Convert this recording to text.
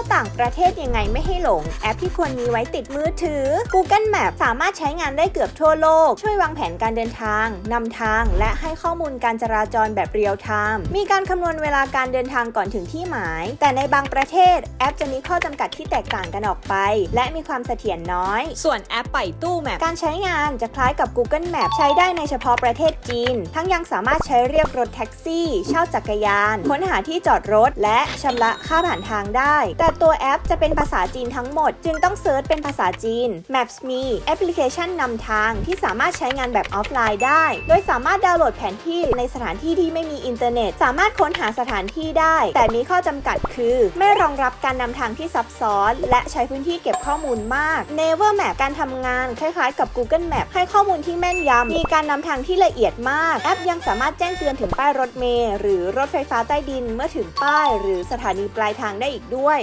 ยวต่างประเทศยังไงไม่ให้หลง แอปที่ควรมีไว้ติดมือถือ Google Map สามารถใช้งานได้เกือบทั่วโลก ช่วยวางแผนการเดินทางนำทาง และให้ข้อมูลการจราจรแบบเรียลไทม์มีการคำนวณเวลาการเดินทางก่อนถึงที่หมาย แต่ในบางประเทศแอปจะมีข้อจำกัดที่แตกต่างกันออกไป และมีความเสถียรน้อย ส่วนแอปไปตู้แมปการใช้งานจะคล้ายกับ Google Map ใช้ได้ในเฉพาะประเทศจีน ทั้งยังสามารถใช้เรียกรถแท็กซี่ เช่าจักรยาน ค้นหาที่จอดรถ และชำระค่าผ่านทางได้ แต่ตัวแอปจะเป็นภาษาจีนทั้งหมด จึงต้องเซิร์ชเป็นภาษาจีน Maps มีแอปพลิเคชันนำทางที่สามารถใช้งานแบบออฟไลน์ได้ โดยสามารถดาวน์โหลดแผนที่ในสถานที่ที่ไม่มีอินเทอร์เน็ต สามารถค้นหาสถานที่ได้ แต่มีข้อจำกัดคือ ไม่รองรับการนำทางที่ซับซ้อน และใช้พื้นที่เก็บข้อมูลมาก Never Map การทำงานคล้ายๆ กับ Google Map ให้ข้อมูลที่แม่นยำมีการนำทางที่ละเอียดมาก แอปยังสามารถแจ้งเตือนถึงป้ายรถเมล์หรือรถไฟฟ้าใต้ดินเมื่อถึงป้าย หรือสถานีปลายทางได้อีกด้วย